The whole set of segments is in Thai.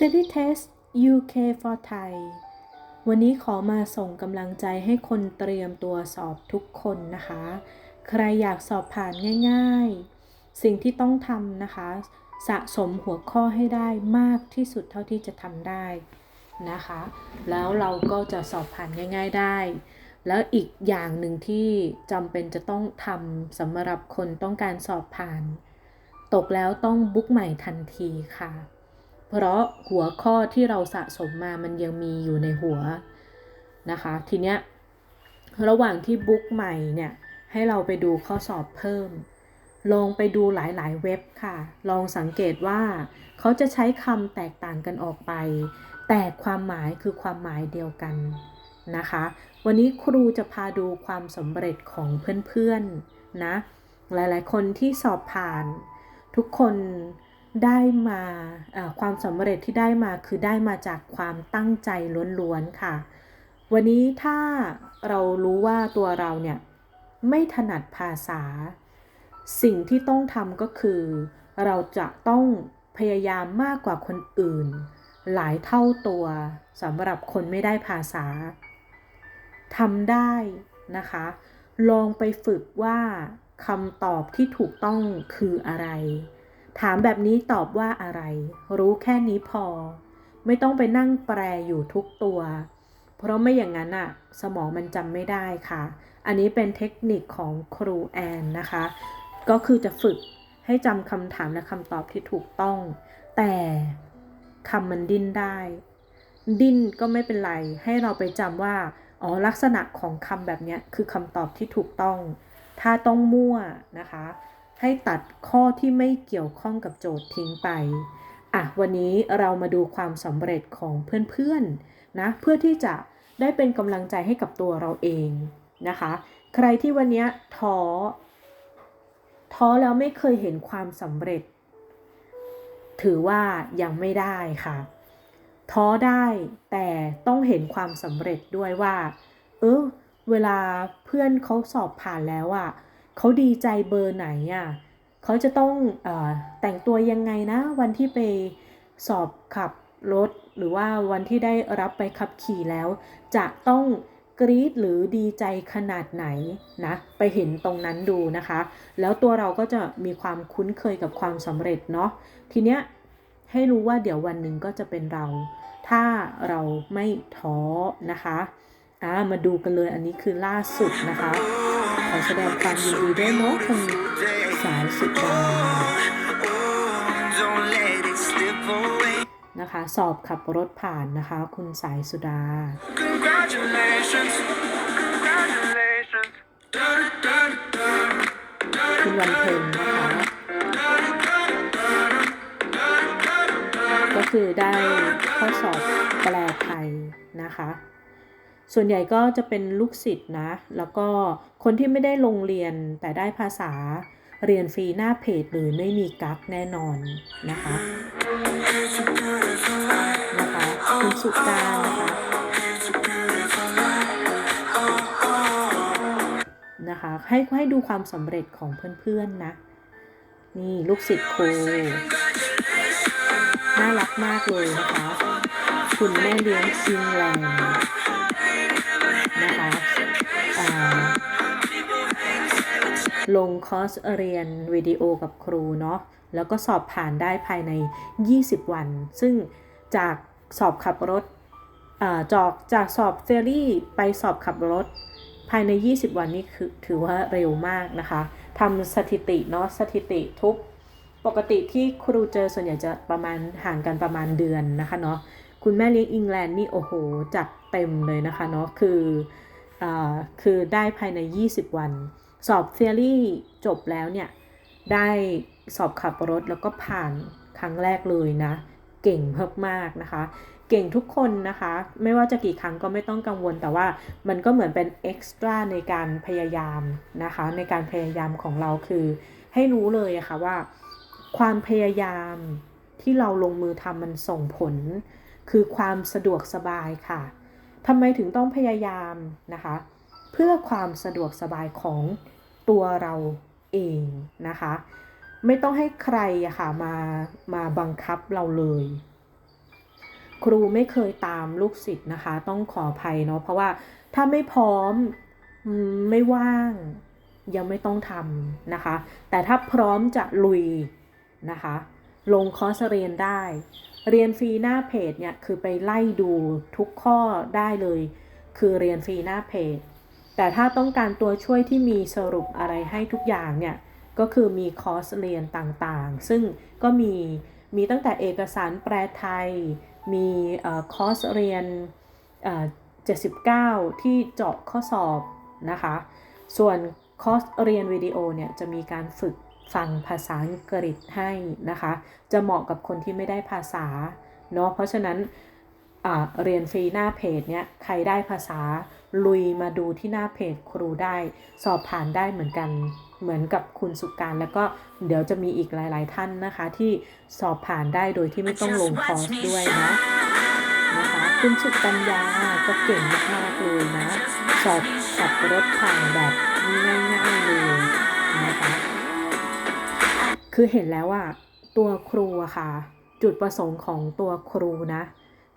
s t u d y Test UK for Thai วันนี้ขอมาส่งกำลังใจให้คนเตรียมตัวสอบทุกคนนะคะ ใครอยากสอบผ่านง่าย ๆ สิ่งที่ต้องทำนะคะ สะสมหัวข้อให้ได้มากที่สุดเท่าที่จะทำได้นะคะ แล้วเราก็จะสอบผ่านง่าย ๆได้ แล้วอีกอย่างหนึ่งที่จำเป็นจะต้องทำสำหรับคนต้องการสอบผ่าน ตกแล้วต้องบุ๊กใหม่ทันทีค่ะ เพราะหัวข้อที่เราสะสมมามันยังมีอยู่ในหัวนะคะ ทีเนี้ยระหว่างที่บุ๊กใหม่เนี่ยให้เราไปดูข้อสอบเพิ่มลองไปดูหลายๆเว็บค่ะ ลองสังเกตว่าเขาจะใช้คำแตกต่างกันออกไป แต่ความหมายคือความหมายเดียวกันนะคะ วันนี้ครูจะพาดูความสำเร็จของเพื่อนๆนะหลายๆคนที่สอบผ่าน ทุกคน ได้มาความสำเร็จที่ได้มาคือได้มาจากความตั้งใจล้วนๆค่ะ วันนี้ถ้าเรารู้ว่าตัวเราเนี่ยไม่ถนัดภาษา สิ่งที่ต้องทำก็คือ เราจะต้องพยายามมากกว่าคนอื่น หลายเท่าตัวสำหรับคนไม่ได้ภาษาทำได้นะคะ ลองไปฝึกว่าคำตอบที่ถูกต้องคืออะไร ถามแบบนี้ตอบว่าอะไร รู้แค่นี้พอ ไม่ต้องไปนั่งแปลอยู่ทุกตัว เพราะไม่อย่างนั้นอะสมองมันจำไม่ได้ค่ะ อันนี้เป็นเทคนิคของครูแอนนะคะ ก็คือจะฝึกให้จำคำถามและคำตอบที่ถูกต้อง แต่คำมันดิ้นได้ ดิ้นก็ไม่เป็นไร ให้เราไปจำว่า อ๋อ ลักษณะของคำแบบนี้คือคำตอบที่ถูกต้อง ถ้าต้องมั่วนะคะ ให้ตัดข้อที่ไม่เกี่ยวข้องกับโจทย์ทิ้งไป อะ วันนี้เรามาดูความสำเร็จของเพื่อนๆนะเพื่อที่จะได้เป็นกำลังใจให้กับตัวเราเองนะคะ ใครที่วันนี้ท้อท้อแล้วไม่เคยเห็นความสำเร็จ ถือว่ายังไม่ได้ค่ะ ท้อได้แต่ต้องเห็นความสำเร็จด้วยว่า เออเวลาเพื่อนเขาสอบผ่านแล้วอะ่ะ เขาดีใจเบอร์ไหนอะ่ะเขาจะต้องอแต่งตัวยังไงนะ วันที่ไปสอบขับรถ หรือว่าวันที่ได้รับไปขับขี่แล้ว จะต้องกรี๊ดหรือดีใจขนาดไหนนะไปเห็นตรงนั้นดูนะคะ แล้วตัวเราก็จะมีความคุ้นเคยกับความสำเร็จเนาะทีเนี้ยให้รู้ว่าเดี๋ยววันหนึ่งก็จะเป็นเรา ถ้าเราไม่ท้อนะคะอ่ามาดูกันเลยอันนี้คือล่าสุดนะคะ ขอแสดงความยินดีด้วยเนาะคุณสายสุดานะคะ สอบขับรถผ่านนะคะ คุณสายสุดา คุณวันเพ็ญนะคะ ก็คือได้ข้อสอบแปลไทยนะคะ ส่วนใหญ่ก็จะเป็นลูกศิษย์นะ แล้วก็คนที่ไม่ได้ลงเรียนแต่ได้ภาษาเรียนฟรีหน้าเพจหรือไม่มีกักแน่นอนนะคะนะคะคุณสุการนะคะนะคะให้ให้ดูความสำเร็จของเพื่อนๆนะนี่ลูกศิษย์ครูน่ารักมากเลยนะคะ คุณแม่เลี้ยงซิงแลน ลงคอร์สเรียนวิดีโอกับครูเนาะแล้วก็สอบผ่านได้ภายใน 20 วัน ซึ่งจากสอบขับรถจากจากสอบเทอรี่ไปสอบขับรถ ภายใน 20 วันนี้คือถือว่าเร็วมากนะคะทำสถิติเนาะสถิติทุกปกติที่ครูเจอส่วนใหญ่จะประมาณห่างกันประมาณเดือนนะคะเนาะคุณแม่เลี้ยงอิงแลนด์นี่โอ้โหจัดเต็มเลยนะคะเนาะคืออคือได้ภายใน 20 วัน สอบเทอรี่จบแล้วเนี่ย ได้สอบขับรถแล้วก็ผ่านครั้งแรกเลยนะ เก่งมากๆนะคะ เก่งทุกคนนะคะ ไม่ว่าจะกี่ครั้งก็ไม่ต้องกังวลแต่ว่ามันก็เหมือนเป็นเอ็กซ์ตร้าในการพยายามนะคะ ในการพยายามของเราคือ ให้รู้เลยะคะ่ะว่า ความพยายามที่เราลงมือทำมันส่งผล คือความสะดวกสบายค่ะทำไมถึงต้องพยายามนะคะเพื่อความสะดวกสบายของตัวเราเองนะคะ ไม่ต้องให้ใครอะค่ะมามาบังคับเราเลย ครูไม่เคยตามลูกศิษย์นะคะ ต้องขออภัยเนาะเพราะว่าถ้าไม่พร้อมอืมไม่ว่างยังไม่ต้องทำนะคะ แต่ถ้าพร้อมจะลุยนะคะ ลงคอร์สเรียนได้ เรียนฟรีหน้าเพจเนี่ยคือไปไล่ดูทุกข้อได้เลย คือเรียนฟรีหน้าเพจ แต่ถ้าต้องการตัวช่วยที่มีสรุปอะไรให้ทุกอย่างเนี่ย ก็คือมีคอร์สเรียนต่างๆ ซึ่งก็มีมีตั้งแต่เอกสารแปลไทย มีคอร์สเรียน 79 ที่เจาะข้อสอบนะคะ ส่วนคอร์สเรียนวิดีโอเนี่ยจะมีการฝึกฟังภาษาอังกฤษให้นะคะ จะเหมาะกับคนที่ไม่ได้ภาษาเนาะ เพราะฉะนั้นเรียนฟรีหน้าเพจเนี่ยใครได้ภาษา ลุยมาดูที่หน้าเพจครูได้ สอบผ่านได้เหมือนกันเหมือนกับคุณสุการแล้วก็เดี๋ยวจะมีอีกหลาย ๆ ท่านนะคะ ที่สอบผ่านได้โดยที่ไม่ต้องลงคอร์สด้วยนะนะคะคุณสุกัญญาก็เก่งมากๆเลยนะ สอบขับรถผ่านแบบง่ายๆเลยนะคะคือเห็นแล้วว่าตัวครูอะค่ะ จุดประสงค์ของตัวครูนะ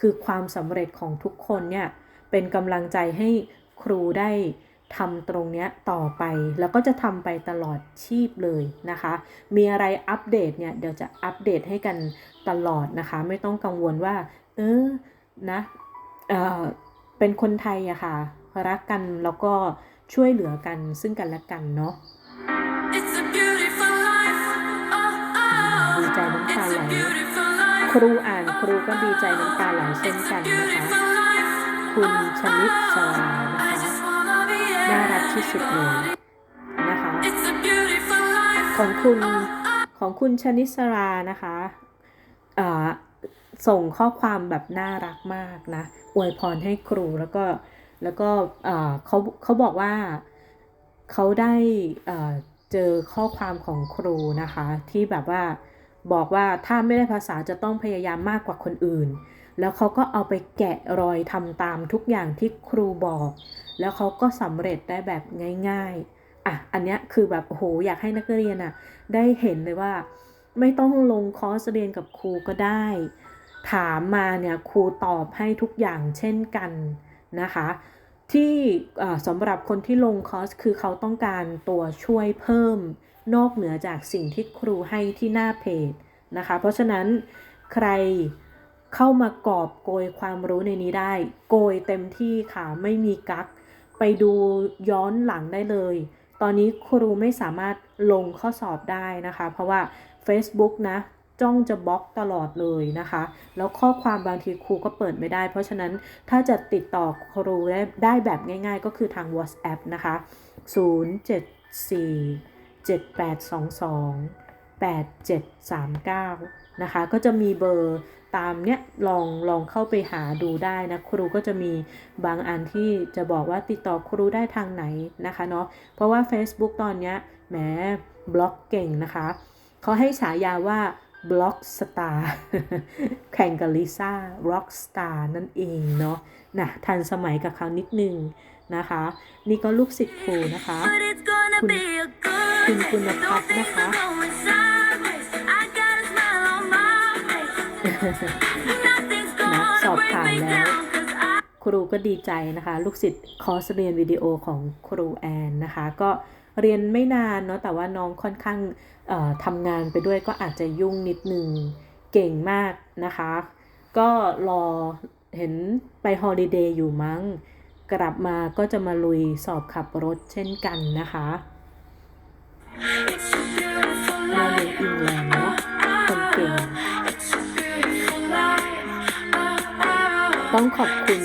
คือความสำเร็จของทุกคนเนี่ย เป็นกำลังใจให้ครูได้ทำตรงเนี้ยต่อไป แล้วก็จะทำไปตลอดชีพเลยนะคะ มีอะไรอัปเดตเนี่ยเดี๋ยวจะอัปเดตให้กันตลอดนะคะ ไม่ต้องกังวลว่า เออนะเออเป็นคนไทยอะค่ะ รักกันแล้วก็ช่วยเหลือกันซึ่งกันและกันเนาะ It's a beautiful life. Oh, oh. ดีใจน้ำตา It's ไหล a beautiful life. ครูอ่านครูก็ดีใจน้ำตาไหลเช่น It's กั a นนะคะ beautiful life. คุณชนิดสรานะ I คะ just wanna be น่ารักที่สุดเลยนะคะ It's a beautiful life. ของคุณของคุณชนิสรานะคะอ่าส่งข้อความแบบน่ารักมากนะอวยพรให้ครูแล้วก็แล้วก็อ่าเขาเขาบอกว่าเขาได้อ่าเจอข้อความของครูนะคะ ที่แบบว่าบอกว่าถ้าไม่ได้ภาษาจะต้องพยายามมากกว่าคนอื่น แล้วเขาก็เอาไปแกะรอยทำตามทุกอย่างที่ครูบอก แล้วเขาก็สำเร็จได้แบบง่าย ๆ อะ อันเนี้ยคือแบบโหอยากให้นักเรียนอะได้เห็นเลยว่า ไม่ต้องลงคอร์สเรียนกับครูก็ได้ ถามมาเนี่ยครูตอบให้ทุกอย่างเช่นกันนะคะ ที่สำหรับคนที่ลงคอร์สคือเขาต้องการตัวช่วยเพิ่ม นอกเหนือจากสิ่งที่ครูให้ที่หน้าเพจนะคะ เพราะฉะนั้นใคร เข้ามากอบโกยความรู้ในนี้ได้ โกยเต็มที่ค่ะไม่มีกัก ไปดูย้อนหลังได้เลย ตอนนี้ครูไม่สามารถลงข้อสอบได้นะคะ เพราะว่า Facebook นะจ้องจะบล็อกตลอดเลยนะคะ แล้วข้อความบางทีครูก็เปิดไม่ได้ เพราะฉะนั้นถ้าจะติดต่อครูได้ได้แบบง่ายๆ ก็คือทาง WhatsApp นะคะ 074 7822 8739 นะคะ ก็จะมีเบอร์ ตามเนี้ยลองลองเข้าไปหาดูได้นะ ครูก็จะมีบางอันที่จะบอกว่าติดต่อครูได้ทางไหนนะคะเนาะเพราะว่า Facebook ตอนเนี้ยแหมบล็อกเก่งนะคะเขาให้ฉายาว่าบล็อกสตาร์แข่งกับลิซ่าร็อกสตาร์นั่นเองเนาะนะทันสมัยกับเขานิดนึงนะคะ นี่ก็ลูกศิษย์ครูนะคะ But it's gonna Kun- be a good คุณคุณ day. พัฒ Though น์นะ things คะ นะสอบผ่านแล้ว ครูก็ดีใจนะคะ ลูกศิษย์คอร์สเรียนวิดีโอของครูแอนนะคะ ก็เรียนไม่นานเนาะแต่ว่าน้องค่อนข้างทำงานไปด้วยก็อาจจะยุ่งนิดนึงเก่งมากนะคะ ก็รอเห็นไปฮอลิเดย์อยู่มั้ง กลับมาก็จะมาลุยสอบขับรถเช่นกันนะคะมาเรียนอิงแลน ต้องขอบคุณ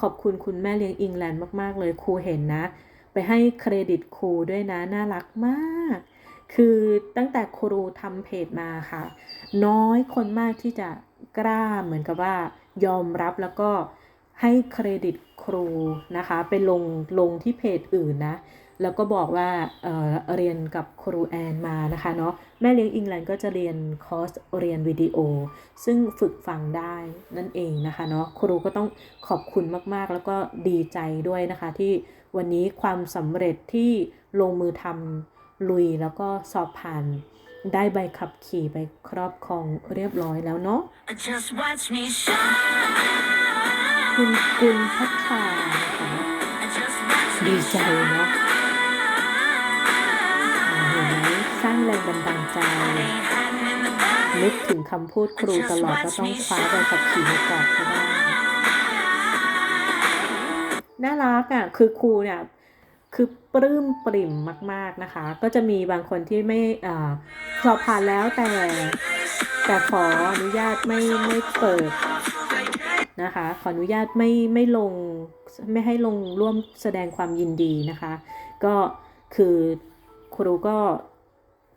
ขอบคุณคุณแม่เลี้ยงอิงแลนด์มาก ๆ เลยครูเห็นนะ ไปให้เครดิตครูด้วยนะ น่ารักมาก คือตั้งแต่ครูทำเพจมาค่ะ น้อยคนมากที่จะกล้าเหมือนกับว่ายอมรับแล้วก็ให้เครดิตครูนะคะ ไปลงลงที่เพจอื่นนะ แล้วก็บอกว่าเอ่อเรียนกับครูแอนมานะคะเนาะแม่เลี้ยงอิงแลนด์ก็จะเรียนคอร์สเรียนวิดีโอ ซึ่งฝึกฟังได้นั่นเองนะคะเนาะครูก็ต้องขอบคุณมากๆ แล้วก็ดีใจด้วยนะคะ ที่วันนี้ความสำเร็จที่ลงมือทำลุยแล้วก็สอบผ่านได้ใบขับขี่ไปครอบครองเรียบร้อยแล้วเนาะ Just watch me shine. คุณกุลพัชชานะคะ Just watch ดี me ใจเนาะ สร้างแรงบันดาลใจนึกถึงคำพูดครูตลอดว่าต้องคว้าใบขับขี่มากอนให้ได้น่ารักอะคือครูเนี่ยคือปลื้มปริ่มมาก ๆนะคะ ก็จะมีบางคนที่ไม่อ่าสอบผ่านแล้วแต่ แต่ขออนุญาตไม่ไม่เปิดนะคะ ขออนุญาตไม่ไม่ลงไม่ให้ลงร่วมแสดงความยินดีนะคะ ก็คือครูก็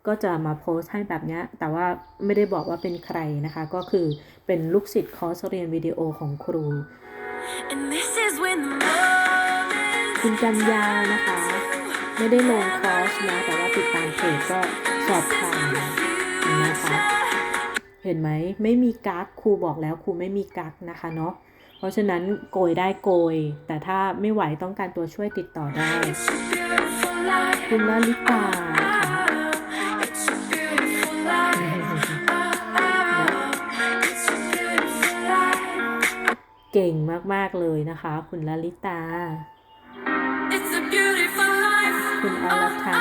ก็จะมาโพสต์ให้แบบเนี้ยแต่ว่าไม่ได้บอกว่าเป็นใครนะคะ ก็คือเป็นลูกศิษย์คอร์สเรียนวิดีโอของครู And this is when the moment คุณจันยานะคะ ไม่ได้ลงคอร์สนะแต่ว่าติดตามเพจก็สอบผ่านนะคะเห็นไหมไม่มีกักครูบอกแล้วครูไม่มีกักนะคะเนาะเพราะฉะนั้นโกยได้โกย แต่ถ้าไม่ไหวต้องการตัวช่วยติดต่อได้ It's a beautiful life. คุณลลิตา เก่งมากๆเลยนะคะ คุณลลิตา It's a beautiful life. คุณอรไทย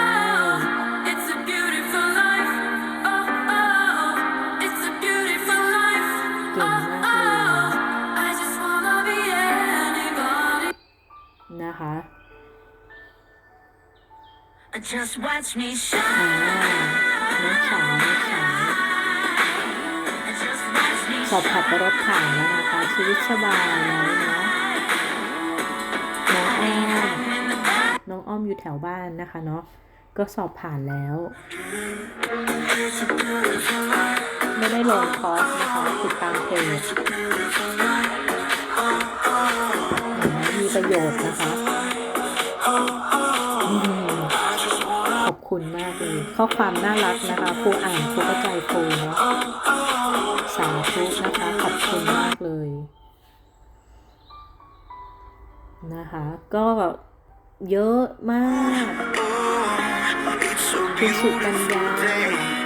It's a beautiful life. Oh, oh. It's a beautiful life. เก่งมากเลย I just wanna be anybody. นะคะ Just watch me อ่า shine. น้องสาวน้องสาว อบขับรถผ่านแล้วนะคะ ชีวิตสบายแล้วเนาะน้องอ้อมน้องอ้อมอยู่แถวบ้านนะคะเนาะก็สอบผ่านแล้ว ไม่ได้ลงคอร์สนะคะติดตามเพจเห็นไหมมีประโยชน์นะคะอขอบคุณมากเลย ข้อความน่ารักนะคะครูอ่านครูก็ใจฟูเนาะ สาธุนะคะ ขอบคุณมากเลย นะคะ ก็เยอะมากคุณสุกัญญา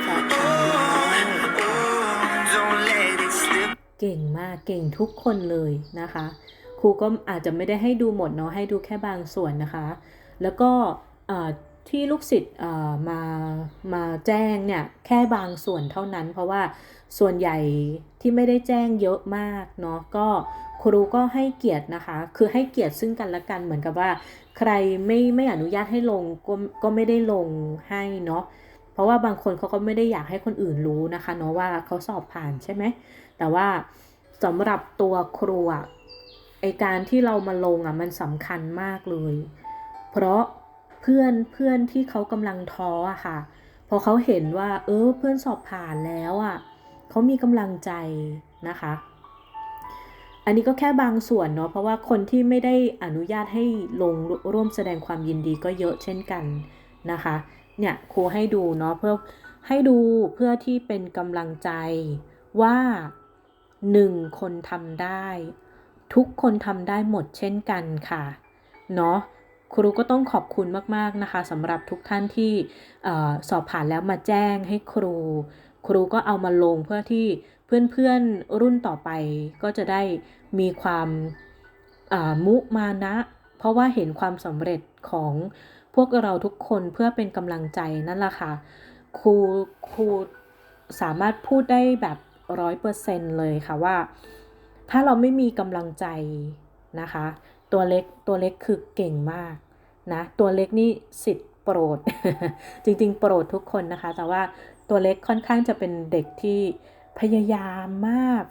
สอบผ่านเก่งมากเก่งทุกคนเลยนะคะ ครูก็อาจจะไม่ได้ให้ดูหมดเนาะให้ดูแค่บางส่วนนะคะ แล้วก็ ที่ลูกศิษย์มามาแจ้งเนี่ยแค่บางส่วนเท่านั้น เพราะว่าส่วนใหญ่ที่ไม่ได้แจ้งเยอะมากเนาะก็ครูก็ให้เกียรตินะคะ คือให้เกียรติซึ่งกันและกันเหมือนกับว่า ใครไม่ไม่อนุญาตให้ลงก็ก็ไม่ได้ลงให้เนาะเพราะว่าบางคนเขาก็ไม่ได้อยากให้คนอื่นรู้นะคะเนาะว่าเขาสอบผ่านใช่ไหมแต่ว่าสำหรับตัวครูอะไอการที่เรามาลงอะมันสำคัญมากเลย เพราะ พื่อนเพื่อนที่เขากำลังท้ออะค่ะ พอเขาเห็นว่า เออเพื่อนสอบผ่านแล้วอะเขามีกำลังใจนะคะ อันนี้ก็แค่บางส่วนเนาะเพราะว่าคนที่ไม่ได้อนุญาตให้ลงร่วมแสดงความยินดีก็เยอะเช่นกันนะคะ เนี่ยครูให้ดูเนาะเพื่อให้ดูเพื่อที่เป็นกำลังใจว่าหนึ่งคนทำได้ ทุกคนทำได้หมดเช่นกันค่ะ เนาะ ครูก็ต้องขอบคุณมากๆนะคะสำหรับทุกท่านที่สอบผ่านแล้วมาแจ้งให้ครู ครูก็เอามาลงเพื่อที่เพื่อนๆรุ่นต่อไปก็จะได้มีความามุมานะ เพราะว่าเห็นความสำเร็จของพวกเราทุกคนเพื่อเป็นกำลังใจนั่นแหละค่ะครูครูสามารถพูดได้แบบร้อยเปอร์เซนเลยค่ะว่า ถ้าเราไม่มีกำลังใจนะคะ ตัวเล็กตัวเล็กคือเก่งมากนะตัวเล็กนี่สิทธิ์โปรด จริงๆ โปรดทุกคนนะคะ แต่ว่าตัวเล็กค่อนข้างจะเป็นเด็กที่พยายามมาก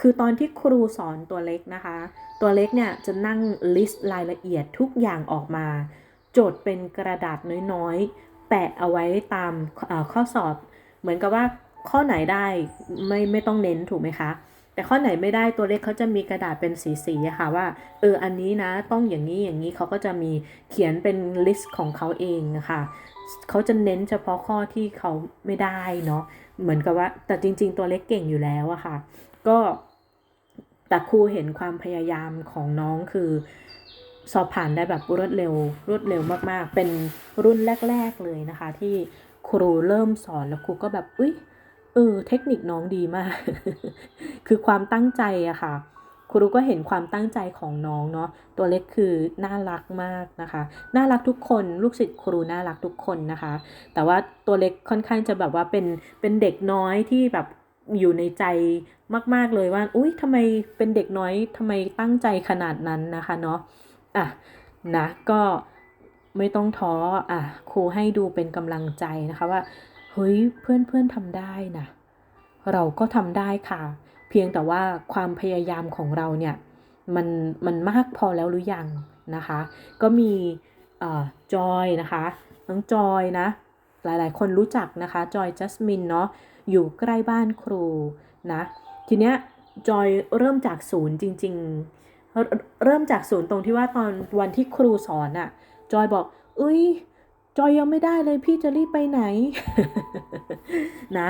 คือตอนที่ครูสอนตัวเล็กนะคะ ตัวเล็กเนี่ยจะนั่งลิสต์รายละเอียดทุกอย่างออกมา โจทย์เป็นกระดาษน้อยๆ แปะเอาไว้ตามข้อสอบ เหมือนกับว่าข้อไหนได้ไม่ไม่ต้องเน้นถูกไหมคะ แต่ข้อไหนไม่ได้ตัวเลขเขาจะมีกระดาษเป็นสีๆค่ะว่าเอออันนี้นะต้องอย่างนี้อย่างนี้เขาก็จะมีเขียนเป็นลิสต์ของเขาเองนะคะเขาจะเน้นเฉพาะข้อที่เขาไม่ได้เนาะเหมือนกับว่า แต่จริง ๆ ตัวเล็กเก่งอยู่แล้วอะค่ะ ก็แต่ครูเห็นความพยายามของน้องคือสอบผ่านได้แบบรวดเร็ว รวดเร็วมากๆ เป็นรุ่นแรก ๆเลยนะคะ ที่ครูเริ่มสอนแล้วครูก็แบบอุ้ย เออเทคนิคน้องดีมาก คือความตั้งใจอะค่ะ ครูก็เห็นความตั้งใจของน้องเนาะ ตัวเล็กคือน่ารักมากนะคะ น่ารักทุกคน ลูกศิษย์ครูน่ารักทุกคนนะคะ แต่ว่าตัวเล็กค่อนข้างจะแบบว่าเป็น เป็นเด็กน้อยที่แบบอยู่ในใจมาก ๆเลยว่า อุ้ยทำไมเป็นเด็กน้อยทำไมตั้งใจขนาดนั้นนะคะเนาะ อะ นะ ก็ไม่ต้องท้อ อะ ครูให้ดูเป็นกำลังใจนะคะว่า เฮ้ยเพื่อนเพื่อนทำได้นะ เราก็ทำได้ค่ะ เพียงแต่ว่าความพยายามของเราเนี่ยมันมันมากพอแล้วหรือยังนะคะ ก็มีจอยนะคะน้องจอยนะ หลายๆ คนรู้จักนะคะจอยจัสมินเนาะอยู่ใกล้บ้านครูนะทีเนี้ยจอยเริ่มจากศูนย์จริง ๆ เริ่มเริ่มจากศูนย์ตรงที่ว่าตอนวันที่ครูสอนอะจอยบอกเอ้ย จอยยังไม่ได้เลยพี่จะรีบไปไหน นะ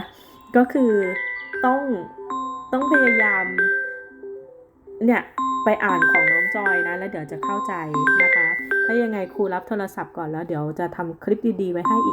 ก็คือต้องต้องพยายาม เนี่ยไปอ่านของน้องจอยนะ แล้วเดี๋ยวจะเข้าใจนะคะ ถ้ายังไงครูรับโทรศัพท์ก่อนแล้วเดี๋ยวจะทำคลิปดีๆไว้ให้อีก